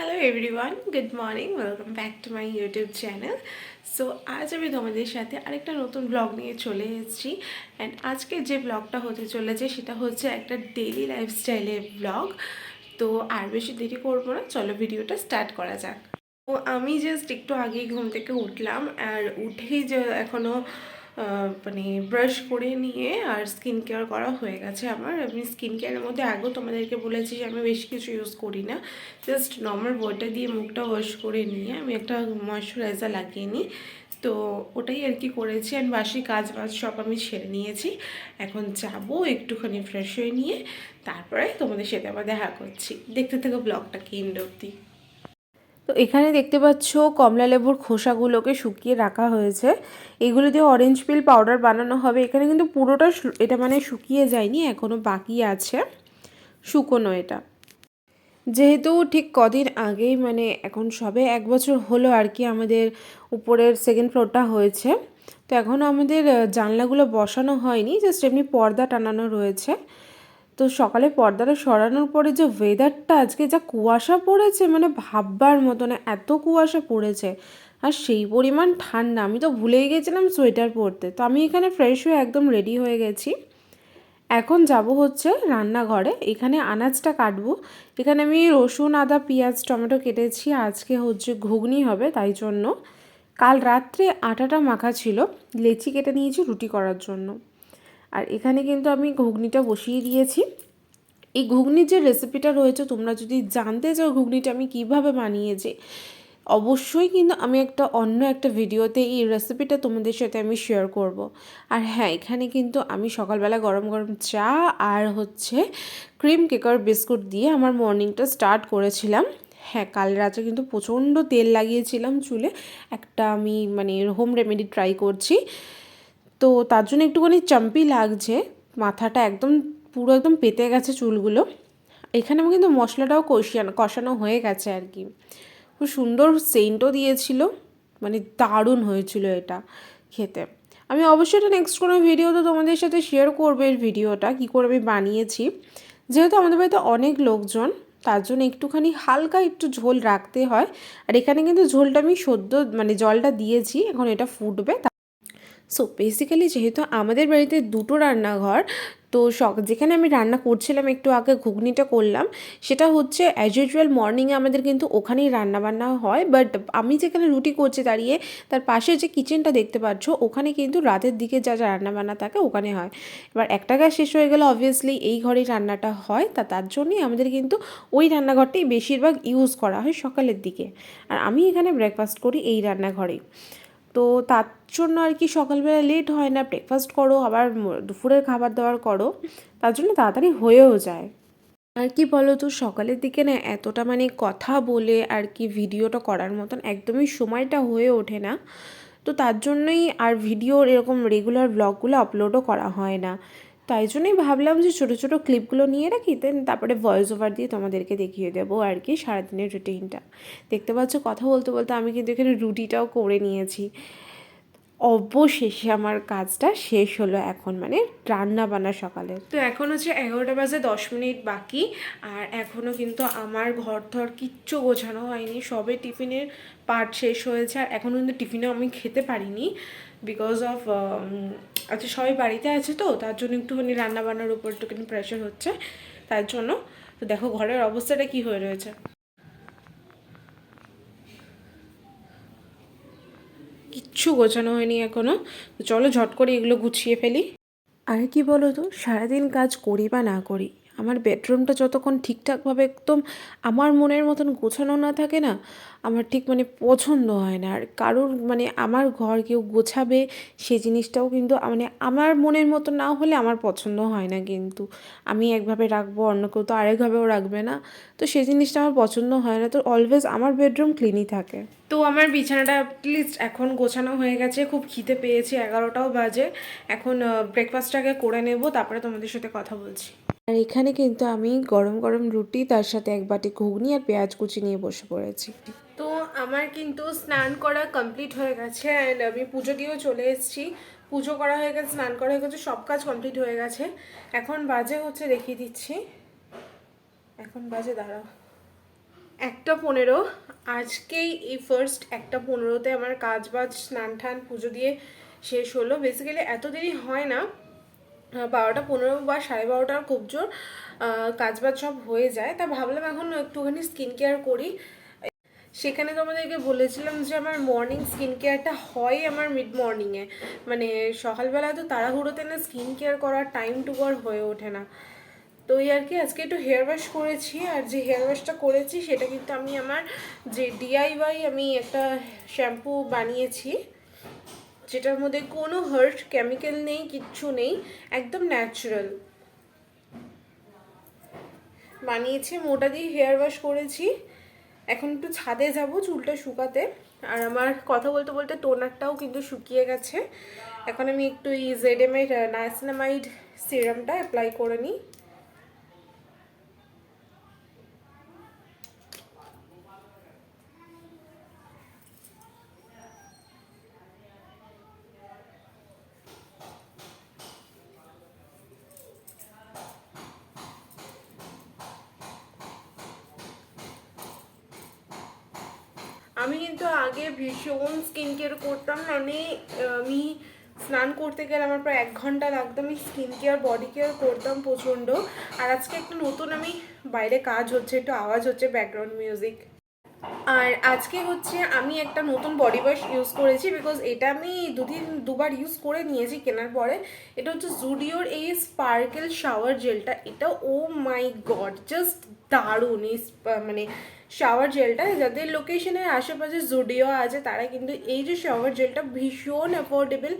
Hello everyone good morning welcome back to my YouTube channel so আজ আমি তোমাদের সাথে আরেকটা নতুন ব্লগ নিয়ে চলে এসেছি। অ্যান্ড আজকে যে ব্লগটা হতে চলেছে, সেটা হচ্ছে একটা ডেলি লাইফস্টাইলের ব্লগ তো আর বেশি দেরি করব না, চলো ভিডিওটা স্টার্ট করা যাক। তো আমি জাস্ট একটু আগেই ঘুম থেকে উঠলাম, আর উঠেই যে এখনও মানে ব্রাশ করে নিয়ে আর স্কিন কেয়ার করা হয়ে গেছে আমার। আমি স্কিন কেয়ারের মধ্যে আগেও তোমাদেরকে বলেছি যে আমি বেশি কিছু ইউজ করি না। জাস্ট নর্মাল বইটা দিয়ে মুখটা ওয়াশ করে নিয়ে আমি একটা ময়শ্চারাইজার লাগিয়ে নিই। তো ওটাই আর কি করেছি অ্যান্ড বাসি কাজ বাজ সব আমি সেরে নিয়েছি। এখন যাব একটুখানি ফ্রেশ হয়ে নিয়ে, তারপরে তোমাদের সাথে আবার দেখা করছি। দেখতে থাকো ব্লগটা কেন্ড অব্দি তো এখানে দেখতে পাচ্ছ কমলা লেবুর খোসাগুলোকে শুকিয়ে রাখা হয়েছে। এগুলো দিয়ে অরেঞ্জ পিল পাউডার বানানো হবে। এখানে কিন্তু পুরোটা এটা মানে শুকিয়ে যায়নি এখনও বাকি আছে। শুকনো এটা। যেহেতু ঠিক কদিন আগেই মানে এখন সবে এক বছর হলো আর কি আমাদের উপরের সেকেন্ড ফ্লোরটা হয়েছে। তো এখনও আমাদের জানলাগুলো বসানো হয়নি জাস্ট এমনি পর্দা টানানো রয়েছে। তো সকালে পর্দাটা সরানোর পরে যে ওয়েদারটা আজকে যা কুয়াশা পড়েছে মানে ভাববার মতো না, এত কুয়াশা পড়েছে। আর সেই পরিমাণ ঠান্ডা, আমি তো ভুলেই গেছিলাম সোয়েটার পরতে। তো আমি এখানে ফ্রেশ হয়ে একদম রেডি হয়ে গেছি। এখন যাব হচ্ছে রান্নাঘরে, এখানে আনাজটা কাটবো। এখানে আমি রসুন, আদা, পেঁয়াজ, টমেটো কেটেছি, আজকে হচ্ছে ঘুগনি হবে তাই জন্য। কাল রাত্রে আটাটা মাখা ছিল, লেচি কেটে নিয়েছি রুটি করার জন্য। আর এখানে কিন্তু আমি ঘুগনিটা বসিয়ে দিয়েছি। এই ঘুগনির যে রেসিপিটা রয়েছে, তোমরা যদি জানতে চাও ঘুগনিটা আমি কীভাবে বানিয়েছি, অবশ্যই কিন্তু আমি একটা অন্য একটা ভিডিওতে এই রেসিপিটা তোমাদের সাথে আমি শেয়ার করব। আর হ্যাঁ এখানে কিন্তু আমি সকালবেলা গরম গরম চা আর হচ্ছে ক্রিম কেকার বিস্কুট দিয়ে আমার মর্নিংটা স্টার্ট করেছিলাম। হ্যাঁ কাল রাতে কিন্তু প্রচণ্ড তেল লাগিয়েছিলাম চুলে। একটা আমি মানে হোম রেমেডি ট্রাই করছি। তো তার জন্য একটুখানি চাম্পি লাগছে। মাথাটা একদম পুরো একদম পেতে গেছে চুলগুলো। এখানে আমি কিন্তু মশলাটাও কষিয়ানো কষানো হয়ে গেছে আর কি। খুব সুন্দর সেন্টও দিয়েছিল। মানে দারুণ হয়েছিল এটা খেতে। আমি অবশ্যই এটা নেক্সট কোনো ভিডিওতে তোমাদের সাথে শেয়ার করব এর ভিডিওটা, কী করে আমি বানিয়েছি। যেহেতু আমাদের বাড়িতে অনেক লোকজন, তার জন্য একটুখানি হালকা একটু ঝোল রাখতে হয়। আর এখানে কিন্তু ঝোলটা আমি সদ্য মানে জলটা দিয়েছি, এখন এটা ফুটবে। সো বেসিক্যালি যেহেতু আমাদের বাড়িতে দুটো রান্নাঘর, তো সক, যেখানে আমি রান্না করছিলাম একটু আগে, ঘুগনিটা করলাম, সেটা হচ্ছে অ্যাজ ইউজুয়াল মর্নিংয়ে আমাদের কিন্তু ওখানেই রান্না বান্না হয় বাট আমি যেখানে রুটি করছি দাঁড়িয়ে তার পাশে যে কিচেনটা দেখতে পাচ্ছ, ওখানে কিন্তু রাতের দিকে যা যা রান্নাবান্না থাকে ওখানে হয়। এবার একটা গ্যাস শেষ হয়ে গেলে অবভিয়াসলি এই ঘরেই রান্নাটা হয়, তা তার জন্যই আমাদের কিন্তু ওই রান্নাঘরটাই বেশিরভাগ ইউজ করা হয় সকালের দিকে। আর আমি এখানে ব্রেকফাস্ট করি এই রান্নাঘরেই। তো তার জন্য আর কি সকালবেলা লেট হয় না ব্রেকফাস্ট করো, আবার দুপুরের খাবার দাবার করো, তার জন্য তাড়াতাড়ি হয়েও যায়। আর কি বলো তো সকালের দিকে না এতটা মানে কথা বলে আর কি ভিডিওটা করার মতন একদমই সময়টা হয়ে ওঠে না। তো তার জন্যই আর ভিডিওর এরকম রেগুলার ব্লগগুলো আপলোডও করা হয় না। তাই জন্যই ভাবলাম যে ছোটো ছোটো ক্লিপগুলো নিয়ে রাখি দেন তারপরে ভয়েস ওভার দিয়ে তোমাদেরকে দেখিয়ে দেবো আর কি সারাদিনের রুটিনটা দেখতে পাচ্ছ কথা বলতে বলতে আমি কিন্তু এখানে রুটিটাও করে নিয়েছি। অবশেষে আমার কাজটা শেষ হলো এখন মানে রান্না বান্না সকালে। তো এখন হচ্ছে এগারোটা বাজে দশ মিনিট বাকি, আর এখনও কিন্তু আমার ঘর ধর কিচ্ছু গোছানো হয়নি, সবে টিফিনের পার্ট শেষ হয়েছে, আর এখনও কিন্তু টিফিনেও আমি খেতে পারিনি বিকজ অফ আচ্ছা সবাই বাড়িতে আছে তো, তার জন্য একটুখানি রান্না বান্নার উপর একটুখানি প্রেশার হচ্ছে তার জন্য। তো দেখো ঘরের অবস্থাটা কি হয়ে রয়েছে। কিচ্ছু গোছানো হয়নি এখনও তো চলো ঝট করে এগুলো গুছিয়ে ফেলি। আর কি বলো তো, সারাদিন কাজ করি বা না করি? আমার বেডরুমটা যতক্ষণ ঠিকঠাকভাবে একদম আমার মনের মতন গোছানো না থাকে না, আমার ঠিক মানে পছন্দ হয় না। আর কারোর মানে আমার ঘর কেউ গোছাবে, সে জিনিসটাও কিন্তু মানে আমার মনের মতো না হলে আমার পছন্দ হয় না কিন্তু। আমি একভাবে রাখব, অন্য কেউ তো আরেকভাবেও রাখবে না। তো সেই জিনিসটা আমার পছন্দ হয় না, তো অলওয়েজ আমার বেডরুম ক্লিনই থাকে। তো আমার বিছানাটা প্লিজ এখন গোছানো হয়ে গেছে, খুব খিদে পেয়েছি, এগারোটাও বাজে। এখন ব্রেকফাস্টটাকে করে নেব, তারপরে তোমাদের সাথে কথা বলছি। আর এখানে কিন্তু আমি গরম গরম রুটি, তার সাথে এক বাটি ঘুগনি আর পেঁয়াজ কুচি নিয়ে বসে পড়েছি। তো আমার কিন্তু স্নান করা কমপ্লিট হয়ে গেছে অ্যান্ড আমি পুজো দিয়েও চলে এসেছি। পুজো করা হয়ে গেছে, স্নান করা হয়ে গেছে, সব কাজ কমপ্লিট হয়ে গেছে। এখন বাজে হচ্ছে, দেখিয়ে দিচ্ছি। এখন বাজে, দাঁড়াও। একটা পনেরো। আজকেই এই ফার্স্ট একটা পনেরোতে আমার কাজ বাজ স্নান টান পুজো দিয়ে শেষ হলো। বেসিক্যালি এত দেরি হয় না। বারোটা পনেরো বা সাড়ে বারোটার খুব জোর আহ, কাজ বাজ সব হয়ে যায়। তা ভাবলাম এখন একটুখানি স্কিন কেয়ার করি। সেখানে তোমাদেরকে বলেছিলাম যে আমার মর্নিং স্কিন কেয়ারটা হয় আমার মিড মর্নিংয়ে মানে সকালবেলা তো তাড়াহুড়োতে না স্কিন কেয়ার করার টাইম টু আর হয়ে ওঠে না। তো এই আর কি আজকে একটু হেয়ার ওয়াশ করেছি আর যে হেয়ার ওয়াশটা করেছি সেটা কিন্তু আমি আমার যে ডিআইওয়াই আমি একটা শ্যাম্পু বানিয়েছি। যেটার মধ্যে কোনো হার্ট কেমিক্যাল নেই, কিচ্ছু নেই, একদম ন্যাচারাল বানিয়েছি, মোটা দিয়ে হেয়ার ওয়াশ করেছি। এখন একটু ছাদে যাব, চুলটা শুকাতে। আর আমার কথা বলতে বলতে টোনারটাও কিন্তু শুকিয়ে গেছে। এখন আমি একটু এই জেডএমের নাইসিনামাইড সিরামটা অ্যাপ্লাই করে নিই। আমি কিন্তু আগে ভীষণ স্কিন কেয়ার করতাম মানে আমি স্নান করতে গেলে আমার প্রায় এক ঘণ্টা লাগতো। আমি স্কিন কেয়ার বডি কেয়ার করতাম প্রচণ্ড। আর আজকে একটু নতুন আমি বাইরে কাজ হচ্ছে, একটু আওয়াজ হচ্ছে ব্যাকগ্রাউন্ড মিউজিক আর আজকে হচ্ছে আমি একটা নতুন বডি ওয়াশ ইউজ করেছি বিকজ এটা আমি দুদিন, দুবার ইউজ করে নিয়েছি কেনার পরে। এটা হচ্ছে জুডিওর এই স্পার্কেল শাওয়ার জেলটা এটা ও মাই গড জাস্ট দারুণ। এই মানে শাওয়ার জেলটা যাদের লোকেশনের আশেপাশে জুডিও আছে, তারা কিন্তু এই যে শাওয়ার জেলটা ভীষণ অ্যাফোর্ডেবল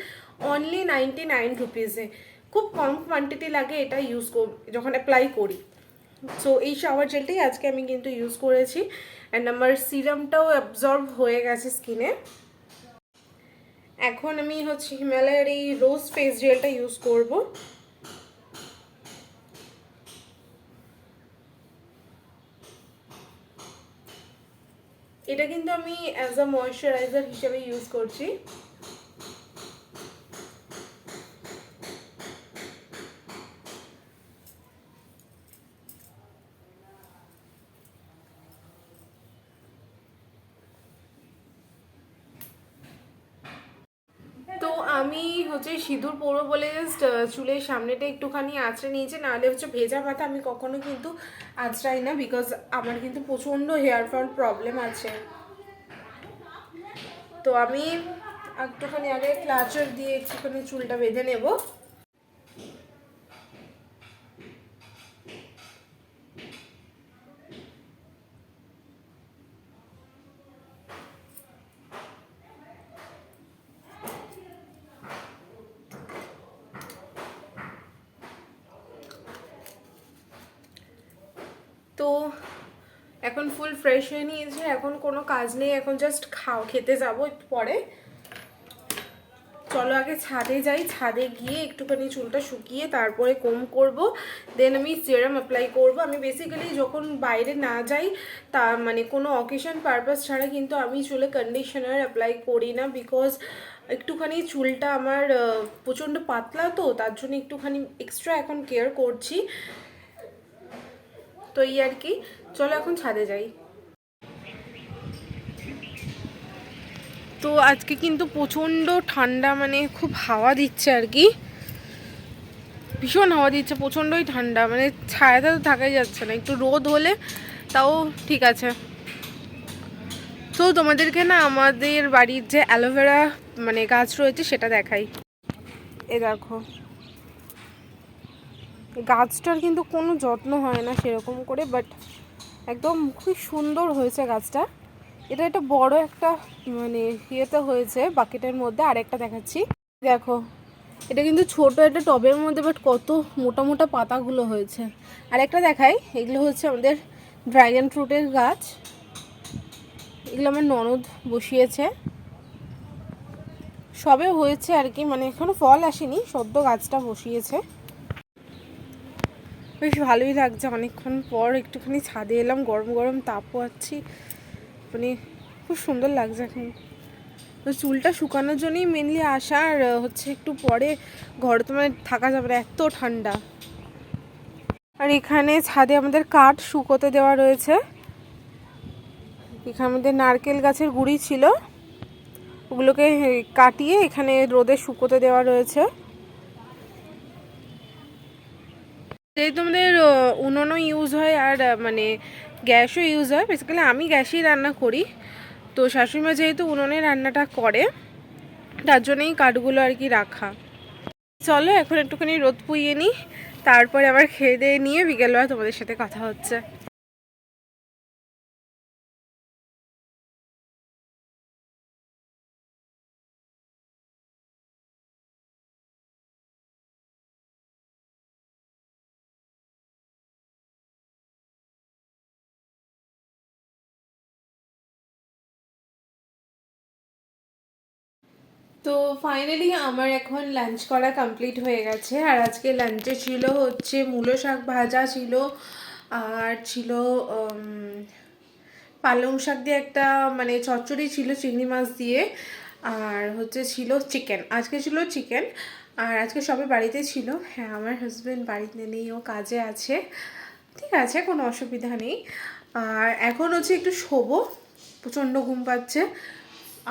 অনলি নাইনটি নাইন রুপিসে খুব কম কোয়ান্টিটি লাগে এটা ইউজ যখন অ্যাপ্লাই করি। সো এই শাওয়ার জেলটাই আজকে আমি কিন্তু ইউজ করেছি। অ্যান্ড আমার সিরামটাও অ্যাবজর্ব হয়ে গেছে স্কিনে এখন আমি হচ্ছে হিমালয়ের এই রোজ ফেস জেলটা ইউজ করব। এটা কিন্তু আমি অ্যাজ আ ময়শ্চারাইজার হিসেবে ইউজ করছি তো আমি হচ্ছে সিঁদুর পরবো বলে জাস্ট চুলের সামনেটা একটুখানি আঁচড়ে নিয়েছে। নাহলে হচ্ছে ভেজা পাতা আমি কখনো কিন্তু আঁচড়াই না বিকজ আমার কিন্তু প্রচণ্ড হেয়ার ফল প্রবলেম আছে। তো আমি একটুখানি আগে ক্লাচার দিয়ে একটুখানি চুলটা বেঁধে নেব তো এখন ফুল ফ্রেশ হয়ে নিয়েছে এখন কোনো কাজ নেই, এখন জাস্ট খাও, খেতে যাব একটু পরে। চলো আগে ছাদে যাই, ছাদে গিয়ে একটুখানি চুলটা শুকিয়ে তারপরে কম করব দেন আমি সিরাম অ্যাপ্লাই করব। আমি বেসিক্যালি যখন বাইরে না যাই, তা মানে কোনো অকেশন পারপাস ছাড়া কিন্তু আমি চুলে কন্ডিশনার অ্যাপ্লাই করি না বিকজ একটুখানি চুলটা আমার প্রচণ্ড পাতলা তো, তার জন্য একটুখানি এক্সট্রা এখন কেয়ার করছি। তো এই আর কি। চলো এখন ছাদে যাই। তো আজকে কিন্তু প্রচণ্ড ঠান্ডা মানে খুব হাওয়া দিচ্ছে আর কি। ভীষণ হাওয়া দিচ্ছে, প্রচণ্ডই ঠান্ডা মানে ছায়াতে তো থাকাই যাচ্ছে না। একটু রোদ হলে তাও ঠিক আছে। তো তোমাদেরকে না আমাদের বাড়ির যে অ্যালোভেরা মানে গাছ রয়েছে সেটা দেখাই। এ দেখো। গাছটার কিন্তু কোনো যত্ন হয় না সেরকম করে বাট একদম খুব সুন্দর হয়েছে গাছটা। এটা একটা বড় একটা মানে ইয়েতে হয়েছে, বাকেটের মধ্যে। আরেকটা দেখাচ্ছি। দেখো, এটা কিন্তু ছোট একটা টবের মধ্যে বাট কত মোটা মোটা পাতাগুলো হয়েছে। আর একটা দেখাই, এগুলো হচ্ছে আমাদের ড্রাগন ফ্রুটের গাছ। এগুলো আমার ননদ বসিয়েছে। সবে হয়েছে আর কি মানে এখনও ফল আসেনি, সদ্য গাছটা বসিয়েছে। বেশ ভালোই লাগছে। অনেকক্ষণ পর একটুখানি ছাদে এলাম, গরম গরম তাপ পাচ্ছি। মানে খুব সুন্দর লাগছে এখন। তো চুলটা শুকানোর জন্যই মেনলি আসা, আর হচ্ছে একটু পরে ঘরে তো মানে থাকা যাবে না, এত ঠান্ডা। আর এখানে ছাদে আমাদের কাঠ শুকোতে দেওয়া রয়েছে। এখানের মধ্যে নারকেল গাছের গুঁড়ি ছিল। ওগুলোকে কাটিয়ে এখানে রোদে শুকোতে দেওয়া রয়েছে। যেহেতু আমাদের উনুনও ইউজ হয়, আর মানে গ্যাসও ইউজ হয়। বেসিক্যালি আমি গ্যাসেই রান্না করি। তো শাশুড়িমা যেহেতু উনুনে রান্নাটা করে, তার জন্যই কাঠগুলো আর কি রাখা। চলো এখন একটুখানি রোদ পুইয়ে নিই। তারপরে আবার খেয়ে দিয়ে নিয়ে বিকেলবেলা তোমাদের সাথে কথা হচ্ছে। তো ফাইনালি আমার এখন লাঞ্চ করা কমপ্লিট হয়ে গেছে। আর আজকে লাঞ্চে ছিল হচ্ছে মূলো শাক ভাজা ছিল, আর ছিল পালং শাক দিয়ে একটা মানে চচ্চড়ি ছিল চিংড়ি মাছ দিয়ে, আর হচ্ছে ছিল চিকেন আজকে ছিল চিকেন আর আজকে সবাই বাড়িতে ছিল। হ্যাঁ আমার হাজব্যান্ড বাড়িতে নেই, ও কাজে আছে। ঠিক আছে, কোনো অসুবিধা নেই। আর এখন হচ্ছে একটু শোবো, প্রচণ্ড ঘুম পাচ্ছে।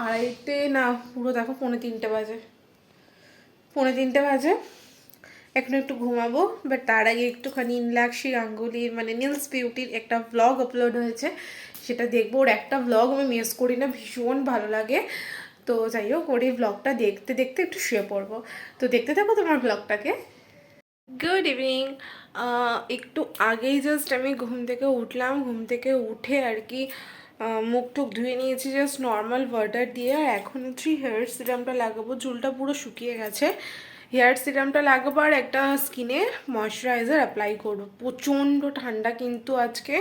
আড়াইটে, না, পুরো দেখো পৌনে তিনটে বাজে। পৌনে তিনটে বাজে। এখন একটু ঘুমাবো বাট তার আগে একটুখানি ইনলাক্সি গাঙ্গুলির মানে নীলস বিউটির একটা ব্লগ আপলোড হয়েছে। সেটা দেখব। ওর একটা ব্লগ আমি মিস করি না, ভীষণ ভালো লাগে। তো যাই হোক, ওর এই ব্লগটা দেখতে দেখতে একটু শুয়ে পড়ব। তো দেখতে থাকো তোমার ব্লগটাকে গুড ইভিনিং একটু আগেই জাস্ট আমি ঘুম থেকে উঠলাম। ঘুম থেকে উঠে আর কি মুখ টুক ধুয়ে নিয়েছি জাস্ট নর্মাল ওয়াটার দিয়ে, আর এখন হচ্ছে হেয়ার সিরামটা লাগাবো। চুলটা পুরো শুকিয়ে গেছে। হেয়ার সিরামটা লাগাবো আর একটা স্কিনে ময়শ্চারাইজার অ্যাপ্লাই করব। প্রচণ্ড ঠান্ডা কিন্তু আজকে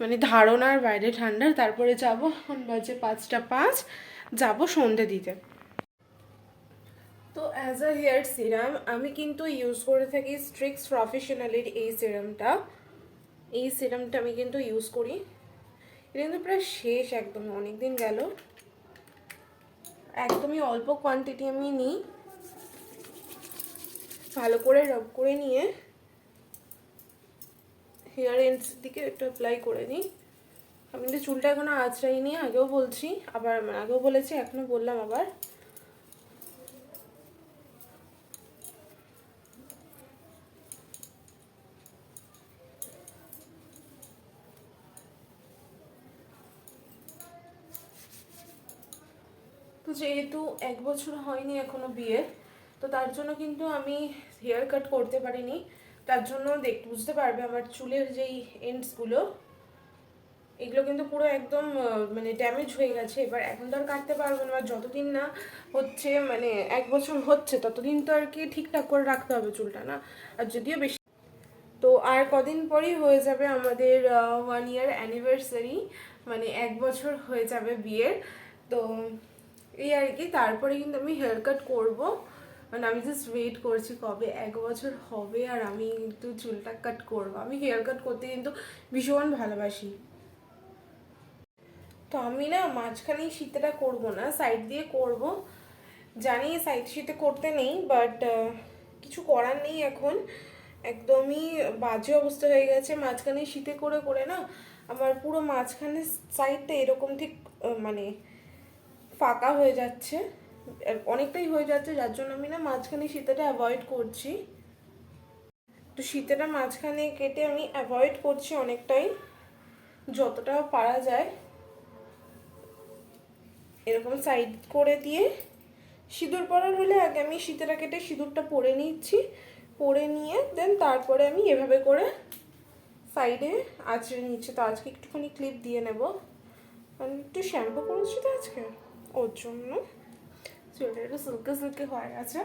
মানে ধারণার বাইরে ঠান্ডার। তারপরে যাব, এখন বাজে পাঁচটা পাঁচ। যাব সন্ধে দিতে। তো অ্যাজ আ হেয়ার সিরাম আমি কিন্তু ইউজ করে থাকি স্ট্রিক্স প্রফেশনালের এই সিরামটা এই সিরামটা আমি কিন্তু ইউজ করি। কিন্তু প্রায় শেষ একদম অনেক দিন গেল। একদমই অল্প কোয়ান্টিটি আমি নিই। ভালো করে রব করে নিয়ে হেয়ার এন্ডস দিকে একটু অ্যাপ্লাই করে নিই। আমি কিন্তু চুলটা এখনও আঁচড়াই আঁচড়াইনি, আগেও বলছি, আবার আগেও বলেছি এখনও বললাম আবার। যেহেতু এক বছর হয়নি এখনও বিয়ে, তো তার জন্য কিন্তু আমি হেয়ার কাট করতে পারিনি। তার জন্য দেখ, বুঝতে পারবে আমার চুলের যেই এন্ডসগুলো এগুলো কিন্তু পুরো একদম মানে ড্যামেজ হয়ে গেছে। এবার এখন তো আর কাটতে পারব না যতদিন না হচ্ছে মানে এক বছর হচ্ছে, ততদিন তো আর কি ঠিকঠাক করে রাখতে হবে চুলটা, না? আর যদিও বেশি তো আর কদিন পরেই হয়ে যাবে আমাদের ওয়ান ইয়ার অ্যানিভার্সারি মানে এক বছর হয়ে যাবে বিয়ের। তো এই আর কি, তারপরে কিন্তু আমি হেয়ার কাট করব। মানে আমি জাস্ট ওয়েট করছি কবে এক বছর হবে আর আমি কিন্তু চুলটা কাট করব। আমি হেয়ার কাট করতে কিন্তু ভীষণ ভালোবাসি। তো আমি না মাঝখানেই শীতেটা করব না সাইড দিয়ে করব। জানি সাইড শীতে করতে নেই বাট কিছু করার নেই এখন। একদমই বাজে অবস্থা হয়ে গেছে মাঝখানে শীতে করে করে না আমার পুরো মাঝখানে সাইডটা এরকম ঠিক মানে ফাঁকা হয়ে যাচ্ছে। অনেকটাই হয়ে যাচ্ছে, যার জন্য আমি না মাঝখানে শীতেটা অ্যাভয়েড করছি। তো শীতেটা মাঝখানে কেটে আমি অ্যাভয়েড করছি অনেকটাই, যতটা পারা যায়। এরকম সাইড করে দিয়ে সিঁদুর পরার হলে আগে আমি শীতেরা কেটে সিঁদুরটা পরে নিচ্ছি। পরে নিয়ে দেন তারপরে আমি এভাবে করে সাইডে আঁচড়ে নিচ্ছি। তো আজকে একটুখানি ক্লিপ দিয়ে নেব। একটু শ্যাম্পু করেছি তো আজকে। ওর জন্য চুলটা একটু সিল্কে সিল্কে হয়ে গেছে।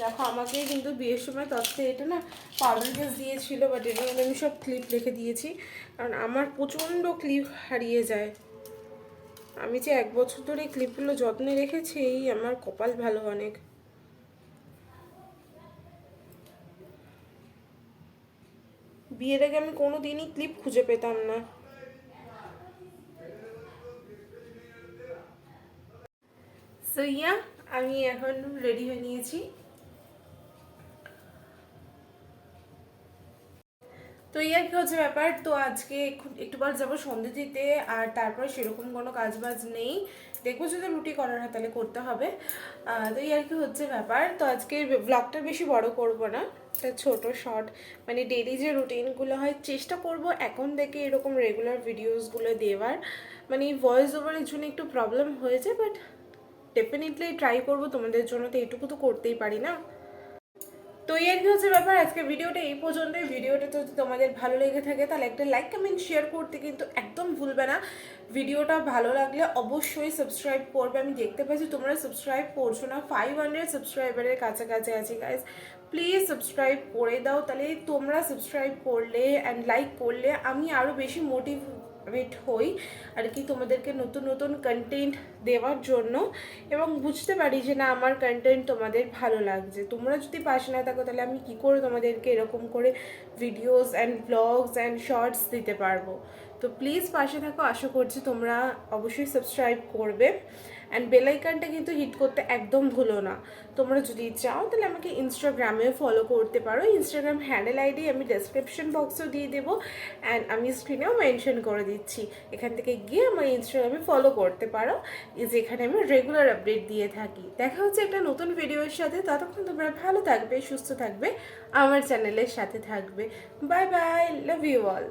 দেখো, আমাকে কিন্তু বিয়ের সময় তত্ত্বে এটা না পাউডার কেস দিয়েছিল বাট এটার মধ্যে আমি সব ক্লিপ রেখে দিয়েছি। কারণ আমার প্রচণ্ড ক্লিপ হারিয়ে যায়। আমি যে এক বছর ধরে ক্লিপগুলো যত্নে রেখেছি, এই আমার কপাল ভালো অনেক। বিয়ের আগে আমি কোনো দিনই ক্লিপ খুঁজে পেতাম না। সো ইয়া আমি এখন রেডি হয়ে নিয়েছি। তো আর কি হচ্ছে ব্যাপার? তো আজকে একটু- বার যাব সন্ধে দিতে, আর তারপর সেরকম কোনো কাজ বাজ নেই। দেখব যদি রুটি করার হয়, তাহলে করতে হবে। তো এই আর কি হচ্ছে ব্যাপার? তো আজকে ব্লগটা বেশি বড় করব না। একটা ছোট শর্ট মানে ডেলি যে রুটিনগুলো হয়, চেষ্টা করব এখন থেকে এরকম রেগুলার ভিডিওসগুলো দেওয়ার। মানে ভয়েস ওভারের জন্য একটু প্রবলেম হয়েছে বাট ডেফিনেটলি ট্রাই করব, তোমাদের জন্য তো এইটুকু তো করতেই পারি না। তো এই কি হচ্ছে ব্যাপার, আজকে ভিডিওটা এই পর্যন্তই। ভিডিওটা যদি তোমাদের ভালো লেগে থাকে, তাহলে একটা লাইক কমেন্ট শেয়ার করতে কিন্তু একদম ভুলবে না। ভিডিওটা ভালো লাগলে অবশ্যই সাবস্ক্রাইব করবে। আমি দেখতে পাচ্ছি তোমরা সাবস্ক্রাইব করছ না ফাইভ হান্ড্রেড সাবস্ক্রাইবারের কাছাকাছি আছি গাইজ প্লিজ সাবস্ক্রাইব করে দাও, তাহলে তোমরা সাবস্ক্রাইব করলে অ্যান্ড লাইক করলে আমি আরও বেশি মোটিভেট হই আর কি তোমাদেরকে নতুন নতুন কন্টেন্ট দেওয়ার জন্য এবং বুঝতে পারি যে না, আমার কন্টেন্ট তোমাদের ভালো লাগছে। তোমরা যদি পাশে না থাকো, তাহলে আমি কি করে তোমাদেরকে এরকম করে videos and blogs and shorts দিতে পারব? তো প্লিজ পাশে থাকো। আশা করছি তোমরা অবশ্যই সাবস্ক্রাইব করবে। অ্যান্ড বেলাইকানটা কিন্তু হিট করতে একদম ভুলো না। তোমরা যদি চাও, তাহলে আমাকে ইনস্টাগ্রামে ফলো করতে পারো। ইনস্টাগ্রাম হ্যান্ডেল আইডি আমি ডেসক্রিপশন বক্সেও দিয়ে দেবো। অ্যান্ড আমি স্ক্রিনেও মেনশন করে দিচ্ছি। এখান থেকে গিয়ে আমার ইনস্টাগ্রামে ফলো করতে পারো। যেখানে আমি রেগুলার আপডেট দিয়ে থাকি। দেখা হচ্ছে একটা নতুন ভিডিওর সাথে। ততক্ষণ তোমরা ভালো থাকবে, সুস্থ থাকবে, আমার চ্যানেলের সাথে থাকবে। Bye bye love you all